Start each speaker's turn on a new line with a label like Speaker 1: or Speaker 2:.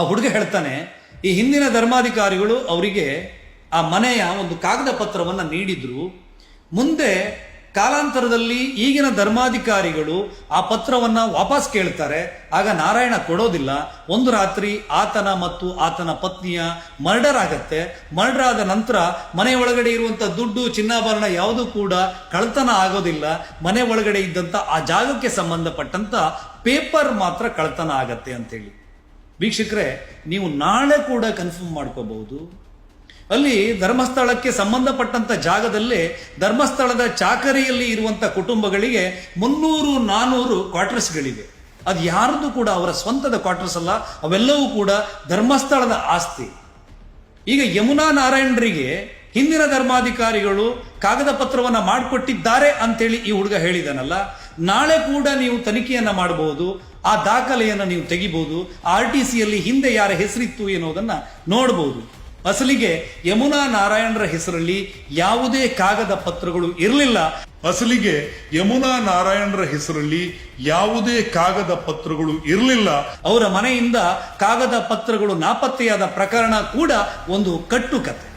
Speaker 1: ಆ ಹುಡುಗ ಹೇಳ್ತಾನೆ, ಈ ಹಿಂದಿನ ಧರ್ಮಾಧಿಕಾರಿಗಳು ಅವರಿಗೆ ಆ ಮನೆಯ ಒಂದು ಕಾಗದ ಪತ್ರವನ್ನು ನೀಡಿದ್ರು. ಮುಂದೆ ಕಾಲಾಂತರದಲ್ಲಿ ಈಗಿನ ಧರ್ಮಾಧಿಕಾರಿಗಳು ಆ ಪತ್ರವನ್ನ ವಾಪಸ್ ಕೇಳ್ತಾರೆ. ಆಗ ನಾರಾಯಣ ಕೊಡೋದಿಲ್ಲ. ಒಂದು ರಾತ್ರಿ ಆತನ ಮತ್ತು ಆತನ ಪತ್ನಿಯ ಮರ್ಡರ್ ಆಗತ್ತೆ. ಮರ್ಡರ್ ಆದ ನಂತರ ಮನೆ ಒಳಗಡೆ ಇರುವಂಥ ದುಡ್ಡು, ಚಿನ್ನಾಭರಣ ಯಾವುದು ಕೂಡ ಕಳ್ತನ ಆಗೋದಿಲ್ಲ. ಮನೆ ಒಳಗಡೆ ಇದ್ದಂತ ಆ ಜಾಗಕ್ಕೆ ಸಂಬಂಧಪಟ್ಟಂತ ಪೇಪರ್ ಮಾತ್ರ ಕಳ್ತನ ಆಗತ್ತೆ ಅಂತೇಳಿ. ವೀಕ್ಷಕರೇ, ನೀವು ನಾಳೆ ಕೂಡ ಕನ್ಫರ್ಮ್ ಮಾಡ್ಕೋಬಹುದು. ಅಲ್ಲಿ ಧರ್ಮಸ್ಥಳಕ್ಕೆ ಸಂಬಂಧಪಟ್ಟಂತ ಜಾಗದಲ್ಲಿ ಧರ್ಮಸ್ಥಳದ ಚಾಕರಿಯಲ್ಲಿ ಇರುವಂತ ಕುಟುಂಬಗಳಿಗೆ ಮುನ್ನೂರು, ನಾನೂರು ಕ್ವಾರ್ಟರ್ಸ್ಗಳಿವೆ ಅದು ಯಾರದು ಕೂಡ ಅವರ ಸ್ವಂತದ ಕ್ವಾರ್ಟರ್ಸ್ ಅಲ್ಲ, ಅವೆಲ್ಲವೂ ಕೂಡ ಧರ್ಮಸ್ಥಳದ ಆಸ್ತಿ. ಈಗ ಯಮುನಾ ನಾರಾಯಣರಿಗೆ ಹಿಂದಿನ ಧರ್ಮಾಧಿಕಾರಿಗಳು ಕಾಗದ ಪತ್ರವನ್ನು ಮಾಡಿಕೊಟ್ಟಿದ್ದಾರೆ ಅಂತೇಳಿ ಈ ಹುಡುಗ ಹೇಳಿದನಲ್ಲ ನಾಳೆ ಕೂಡ ನೀವು ತನಿಖೆಯನ್ನು ಮಾಡಬಹುದು ಆ ದಾಖಲೆಯನ್ನು ನೀವು ತೆಗಿಬಹುದು ಆರ್ ಟಿ ಸಿಯಲ್ಲಿ ಹಿಂದೆ ಯಾರ ಹೆಸರಿತ್ತು ಎನ್ನುವುದನ್ನು ನೋಡಬಹುದು. ಅಸಲಿಗೆ ಯಮುನಾ ನಾರಾಯಣರ ಹೆಸರಲ್ಲಿ ಯಾವುದೇ ಕಾಗದ ಪತ್ರಗಳು ಇರಲಿಲ್ಲ.
Speaker 2: ಅಸಲಿಗೆ ಯಮುನಾ ನಾರಾಯಣರ ಹೆಸರಲ್ಲಿ ಯಾವುದೇ ಕಾಗದ ಪತ್ರಗಳು ಇರಲಿಲ್ಲ.
Speaker 1: ಅವರ ಮನೆಯಿಂದ ಕಾಗದ ಪತ್ರಗಳು ನಾಪತ್ತೆಯಾದ ಪ್ರಕರಣ ಕೂಡ ಒಂದು ಕಟ್ಟುಕತೆ.